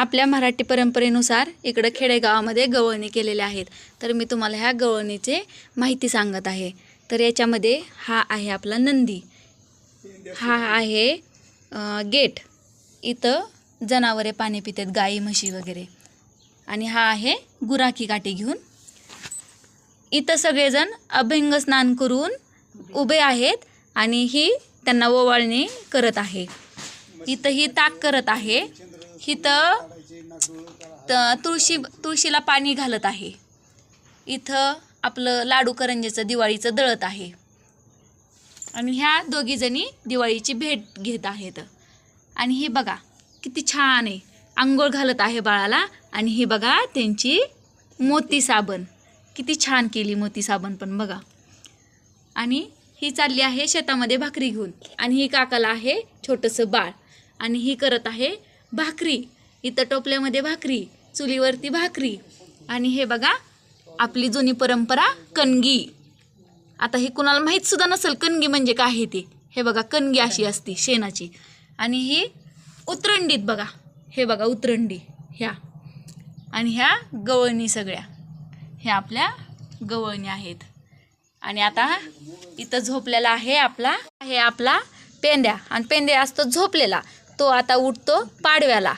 आपल्या मराठी परंपरेनुसार इकडं खेडेगावामध्ये गवळणी केलेल्या आहेत. तर मी तुम्हाला ह्या गवळणीचे माहिती सांगत आहे. तर याच्यामध्ये हा आहे आपला नंदी. हा आहे गेट. इथं जनावरे पाणी पितात गाई म्हशी वगैरे. आणि हा आहे गुराखी काठी घेऊन. इथं सगळेजण अभिंग स्नान करून उभे आहेत आणि ही त्यांना ओवाळणी करत आहे. इथं ही ताक करत आहे. इथं तुळशी तुळशीला पाणी घालत आहे. इथं आपलं लाडू करंजेचं दिवाळीचं दळत आहे. आणि ह्या दोघीजणी दिवाळीची भेट घेत आहेत. आणि हे बघा किती छान आहे. आंघोळ घालत आहे बाळाला आणि हे बघा त्यांची मोती साबण. किती छान केली मोती साबण पण बघा. आणि ही चालली आहे शेतामध्ये भाकरी घेऊन. आणि ही काकाला आहे छोटंसं बाळ. आणि ही करत आहे भाकरी. इथं टोपल्यामध्ये भाकरी चुलीवरती भाकरी. आणि हे बघा आपली जुनी परंपरा कणगी. आता हे कुणाला माहीत सुद्धा नसेल कणगी म्हणजे काय आहे ते. हे बघा कणगी अशी असती शेणाची. आणि ही उतरंडीत बघा. हे बघा उतरंडी ह्या. आणि ह्या गवळणी सगळ्या. ह्या आपल्या गवळणी आहेत. आणि आता इथं झोपलेला आहे आपला आहे आपला पेंद्या आणि पेंद्या असतो झोपलेला. तो आता उठतो पाडव्याला.